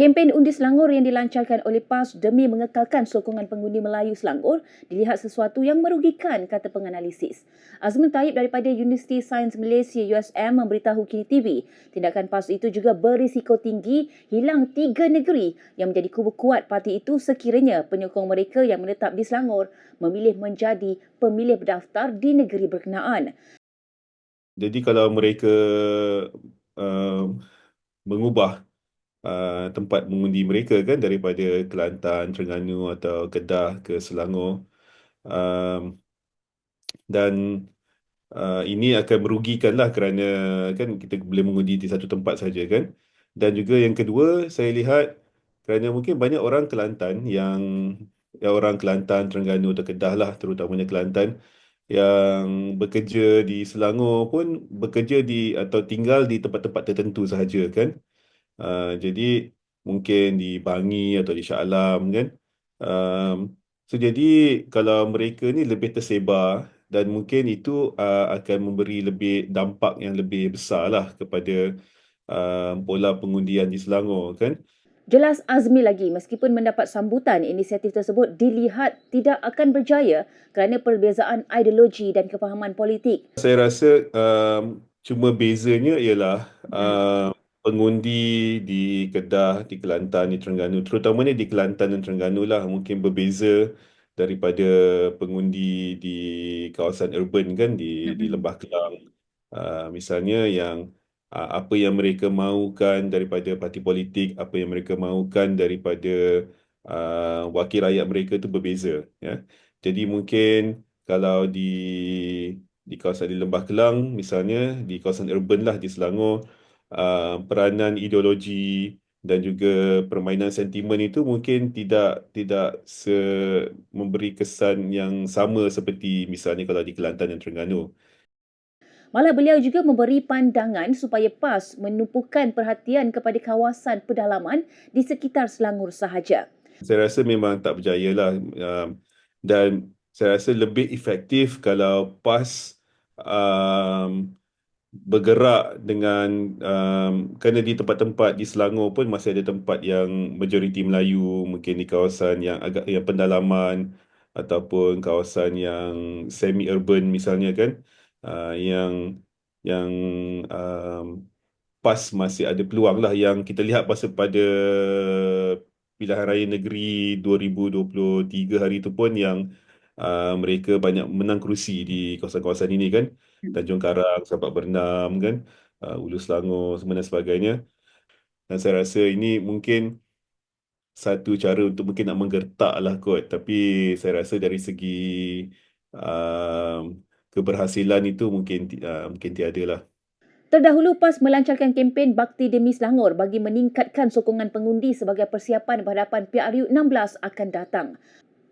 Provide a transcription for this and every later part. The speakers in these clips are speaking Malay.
Kempen undi Selangor yang dilancarkan oleh PAS demi mengekalkan sokongan pengundi Melayu Selangor dilihat sesuatu yang merugikan, kata penganalisis. Azmul Taib daripada Universiti Sains Malaysia USM memberitahu Kini TV, tindakan PAS itu juga berisiko tinggi hilang tiga negeri yang menjadi kubu kuat parti itu sekiranya penyokong mereka yang menetap di Selangor memilih menjadi pemilih berdaftar di negeri berkenaan. Jadi kalau mereka uh, mengubah uh, tempat mengundi mereka kan daripada Kelantan, Terengganu atau Kedah ke Selangor. Um, dan uh, ini akan merugikan lah kerana kan kita boleh mengundi di satu tempat saja kan. Dan juga yang kedua saya lihat kerana mungkin banyak orang Kelantan yang ya orang Kelantan, Terengganu atau Kedah lah terutamanya Kelantan yang bekerja di Selangor pun bekerja di atau tinggal di tempat-tempat tertentu sahaja kan. Uh, jadi mungkin di Bangi atau di Shah Alam kan. Um, so jadi kalau mereka ni lebih tersebar dan mungkin itu uh, akan memberi lebih dampak yang lebih besar lah kepada uh, pola pengundian di Selangor kan. Jelas Azmi lagi meskipun mendapat sambutan inisiatif tersebut dilihat tidak akan berjaya kerana perbezaan ideologi dan kefahaman politik. Saya rasa um, cuma bezanya ialah um, pengundi di Kedah, di Kelantan, di Terengganu, terutamanya di Kelantan dan Terengganu lah mungkin berbeza daripada pengundi di kawasan urban kan di di Lembah Kelang. Uh, misalnya yang uh, apa yang mereka mahukan daripada parti politik, apa yang mereka mahukan daripada uh, wakil rakyat mereka itu berbeza. Ya. Jadi mungkin kalau di di kawasan di Lembah Kelang misalnya di kawasan urban lah di Selangor uh, peranan ideologi dan juga permainan sentimen itu mungkin tidak tidak se memberi kesan yang sama seperti misalnya kalau di Kelantan dan Terengganu. Malah beliau juga memberi pandangan supaya PAS menumpukan perhatian kepada kawasan pedalaman di sekitar Selangor sahaja. Saya rasa memang tak berjaya lah um, dan saya rasa lebih efektif kalau PAS um, bergerak dengan um, kerana di tempat-tempat di Selangor pun masih ada tempat yang majoriti Melayu mungkin di kawasan yang agak yang pendalaman ataupun kawasan yang semi urban misalnya kan uh, yang yang um, pas masih ada peluang lah yang kita lihat pasal pada pilihan raya negeri 2023 hari itu pun yang uh, mereka banyak menang kerusi di kawasan-kawasan ini kan. Hmm. Tanjung Karang, Sabak Bernam kan. Uh, Ulu Selangor dan sebagainya. Dan saya rasa ini mungkin satu cara untuk mungkin nak menggertak lah kot. Tapi saya rasa dari segi uh, keberhasilan itu mungkin uh, mungkin tiada lah Terdahulu PAS melancarkan kempen Bakti Demi Selangor bagi meningkatkan sokongan pengundi sebagai persiapan berhadapan PRU 16 akan datang.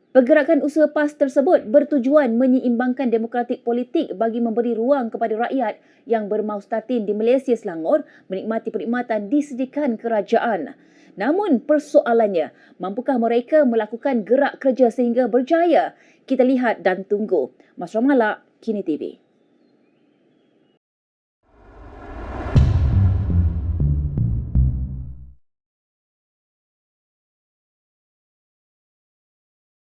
Pergerakan usaha PAS tersebut bertujuan menyeimbangkan demokratik politik bagi memberi ruang kepada rakyat yang bermaus tatin di Malaysia Selangor menikmati perkhidmatan disediakan kerajaan. Namun persoalannya, mampukah mereka melakukan gerak kerja sehingga berjaya? Kita lihat dan tunggu. Mas Ramalak, Kini TV.